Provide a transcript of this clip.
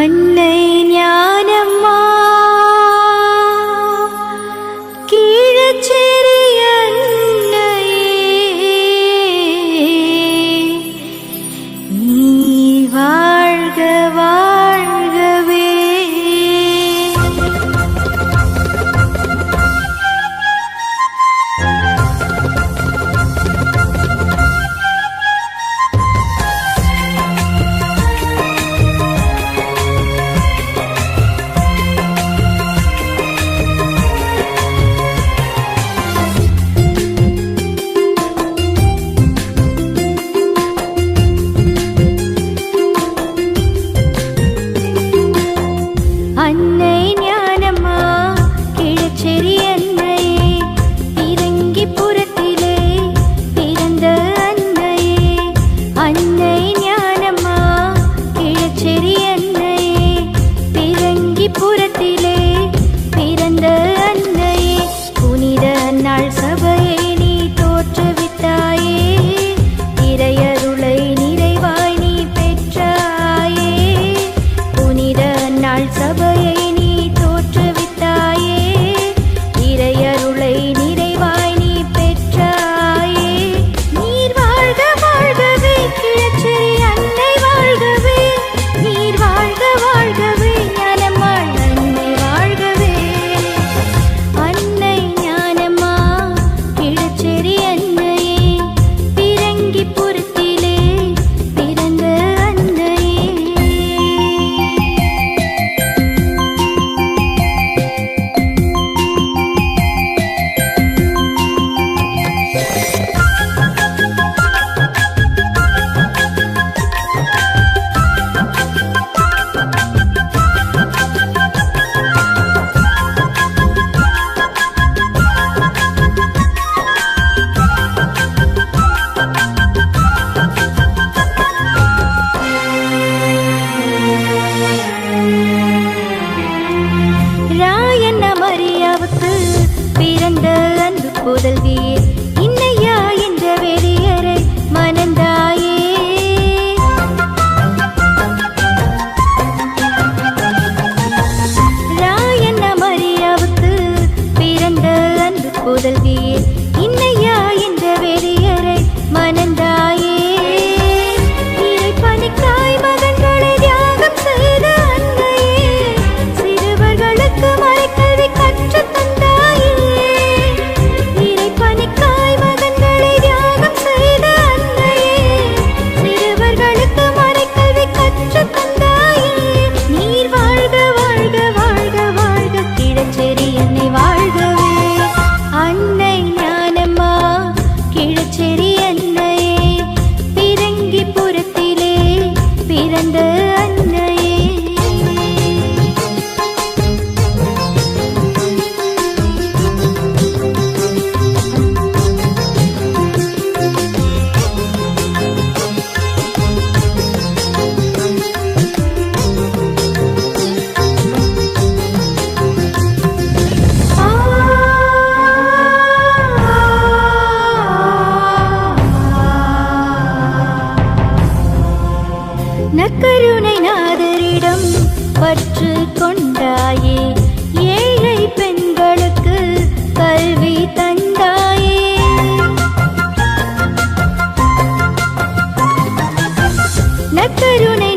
Hanya sabar புதல்வியே இன்னையா என்ற வெளியரை மணந்தாயே. ராயண்ண மரியாவுக்கு பிறந்த அன்பு புதல்வியே கொண்டாயே. ஏழை பெண்களுக்கு கல்வி தந்தாயே. நக்கருணை